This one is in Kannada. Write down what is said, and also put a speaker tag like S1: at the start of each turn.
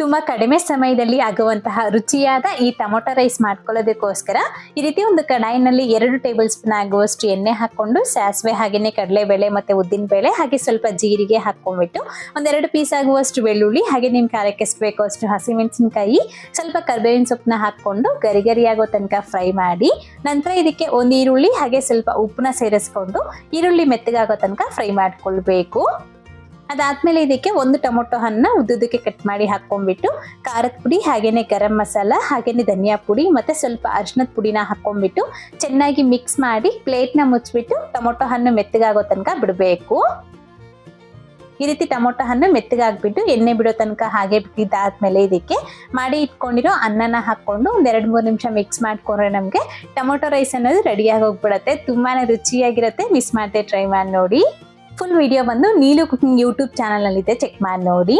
S1: ತುಂಬಾ ಕಡಿಮೆ ಸಮಯದಲ್ಲಿ ಆಗುವಂತಹ ರುಚಿಯಾದ ಈ ಟೊಮೊಟೊ ರೈಸ್ ಮಾಡ್ಕೊಳ್ಳೋದಕ್ಕೋಸ್ಕರ ಈ ರೀತಿ ಒಂದು ಕಡಾಯಿನಲ್ಲಿ ಎರಡು ಟೇಬಲ್ ಸ್ಪೂನ್ ಆಗುವಷ್ಟು ಎಣ್ಣೆ ಹಾಕೊಂಡು ಸಾಸಿವೆ ಹಾಗೆಯೇ ಕಡಲೆಬೇಳೆ ಮತ್ತೆ ಉದ್ದಿನ ಬೇಳೆ ಹಾಗೆ ಸ್ವಲ್ಪ ಜೀರಿಗೆ ಹಾಕೊಂಡ್ಬಿಟ್ಟು ಒಂದೆರಡು ಪೀಸ್ ಆಗುವಷ್ಟು ಬೆಳ್ಳುಳ್ಳಿ ಹಾಗೆ ನಿಮ್ ಖಾರಕ್ಕೆ ಎಷ್ಟು ಬೇಕೋ ಅಷ್ಟು ಹಸಿಮೆಣಸಿನಕಾಯಿ, ಸ್ವಲ್ಪ ಕರ್ಬೇವಿನ ಸೊಪ್ಪನ್ನ ಹಾಕೊಂಡು ಗರಿ ಗರಿಯಾಗೋ ತನಕ ಫ್ರೈ ಮಾಡಿ ನಂತರ ಇದಕ್ಕೆ ಒಂದು ಈರುಳ್ಳಿ ಹಾಗೆ ಸ್ವಲ್ಪ ಉಪ್ಪನ್ನ ಸೇರಿಸ್ಕೊಂಡು ಈರುಳ್ಳಿ ಮೆತ್ತಗಾಗೋ ತನಕ ಫ್ರೈ ಮಾಡ್ಕೊಳ್ಬೇಕು. ಅದಾದ್ಮೇಲೆ ಇದಕ್ಕೆ ಒಂದು ಟೊಮೊಟೊ ಹಣ್ಣ ಉದ್ದುದಕ್ಕೆ ಕಟ್ ಮಾಡಿ ಹಾಕೊಂಡ್ಬಿಟ್ಟು ಖಾರದ ಪುಡಿ ಹಾಗೇನೆ ಗರಂ ಮಸಾಲ, ಹಾಗೇನೆ ಧನಿಯಾ ಪುಡಿ ಮತ್ತೆ ಸ್ವಲ್ಪ ಅರ್ಶಿನದ ಪುಡಿನ ಹಾಕೊಂಡ್ಬಿಟ್ಟು ಚೆನ್ನಾಗಿ ಮಿಕ್ಸ್ ಮಾಡಿ ಪ್ಲೇಟ್ನ ಮುಚ್ಚಿಬಿಟ್ಟು ಟೊಮೊಟೊ ಹಣ್ಣು ಮೆತ್ತಗಾಗೋ ತನಕ ಬಿಡಬೇಕು. ಈ ರೀತಿ ಟೊಮೊಟೊ ಹಣ್ಣು ಮೆತ್ತಗಾಗ್ಬಿಟ್ಟು ಎಣ್ಣೆ ಬಿಡೋ ತನಕ ಹಾಗೆ ಬಿಟ್ಟಿದ್ದಾದ್ಮೇಲೆ ಇದಕ್ಕೆ ಮಾಡಿ ಇಟ್ಕೊಂಡಿರೋ ಅನ್ನನ ಹಾಕೊಂಡು ಒಂದೆರಡು ಮೂರು ನಿಮಿಷ ಮಿಕ್ಸ್ ಮಾಡ್ಕೊಂಡ್ರೆ ನಮಗೆ ಟೊಮೊಟೊ ರೈಸ್ ಅನ್ನೋದು ರೆಡಿಯಾಗಿ ಹೋಗ್ಬಿಡತ್ತೆ. ತುಂಬಾನೇ ರುಚಿಯಾಗಿರುತ್ತೆ. ಮಿಸ್ ಮಾಡದೆ ಟ್ರೈ ಮಾಡಿ ನೋಡಿ. ಫುಲ್ ವಿಡಿಯೋ ಬಂದು ನೀಲು ಕುಕಿಂಗ್ ಯೂಟ್ಯೂಬ್ ಚಾನಲ್ ಇದೆ ಚೆಕ್ ಮಾಡಿ ನೋಡಿ.